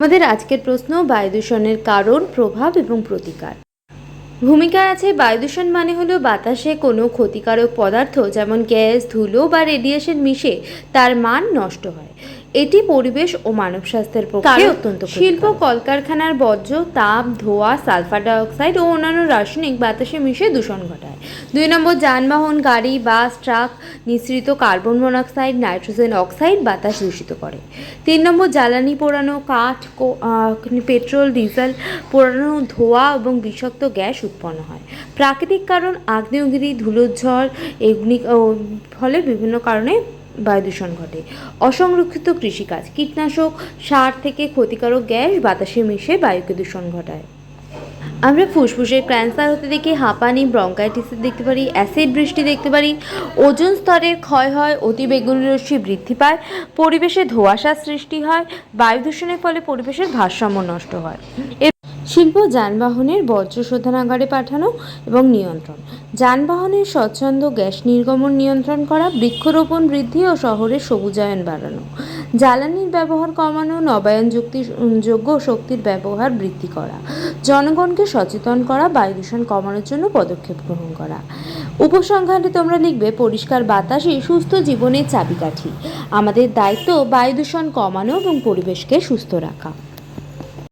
আমাদের আজকের প্রশ্ন, বায়ু দূষণের কারণ, প্রভাব এবং প্রতিকার। ভূমিকা আছে, বায়ু দূষণ মানে হলো বাতাসে কোনো ক্ষতিকারক পদার্থ, যেমন গ্যাস, ধুলো বা রেডিয়েশন মিশে তার মান নষ্ট হয়। এটি পরিবেশ ও মানব স্বাস্থ্যের পক্ষে অত্যন্ত শিল্প কলকারখানার বর্জ্য তাপ ধোঁয়া সালফার ডাইঅক্সাইড ও অন্যান্য রাসায়নিক বাতাসে মিশে দূষণ ঘটায়। দুই নম্বর যানবাহন গাড়ি বাস ট্রাক নিঃসৃত কার্বন মনোক্সাইড নাইট্রোজেন অক্সাইড বাতাস দূষিত করে। তিন নম্বর জ্বালানি পোড়ানো কাঠ পেট্রোল ডিজেল পোড়ানো ধোঁয়া এবং বিষাক্ত গ্যাস উৎপন্ন হয়। প্রাকৃতিক কারণ আগ্নেয়গিরি ধুলোঝড় এগুলি ফলে বিভিন্ন কারণে বায়ু দূষণ ঘটে। অসংরক্ষিত কৃষিকাজ, কীটনাশক, সার থেকে ক্ষতিকারক গ্যাস বাতাসে মিশে বায়ুকে দূষণ ঘটায়। আমরা ফুসফুসের ক্যান্সার হতে দেখি হাঁপানি ব্রঙ্কাইটিস দেখতে পারি, অ্যাসিড বৃষ্টি দেখতে পারি, ওজন স্তরের ক্ষয় হয়, অতি বেগুনি রশ্মি বৃদ্ধি পায়, পরিবেশে ধোঁয়াশা সৃষ্টি হয় বায়ু দূষণের ফলে পরিবেশের ভারসাম্য নষ্ট হয়। শিল্প যানবাহনের বর্জ্য শোধনাগারে পাঠানো এবং নিয়ন্ত্রণ। যানবাহনের স্বচ্ছন্দ গ্যাস নির্গমন নিয়ন্ত্রণ করা, বৃক্ষরোপণ বৃদ্ধি ও শহরের সবুজায়ন বাড়ানো। জ্বালানির ব্যবহার কমানো, নবায়ন যুক্তি যোগ্য শক্তির ব্যবহার বৃদ্ধি করা। জনগণকে সচেতন করা, বায়ু দূষণ কমানোর জন্য পদক্ষেপ গ্রহণ করা। উপসংহারে তোমরা লিখবে, পরিষ্কার বাতাসই সুস্থ জীবনের চাবিকাঠি। আমাদের দায়িত্ব বায়ু দূষণ কমানো এবং পরিবেশকে সুস্থ রাখা।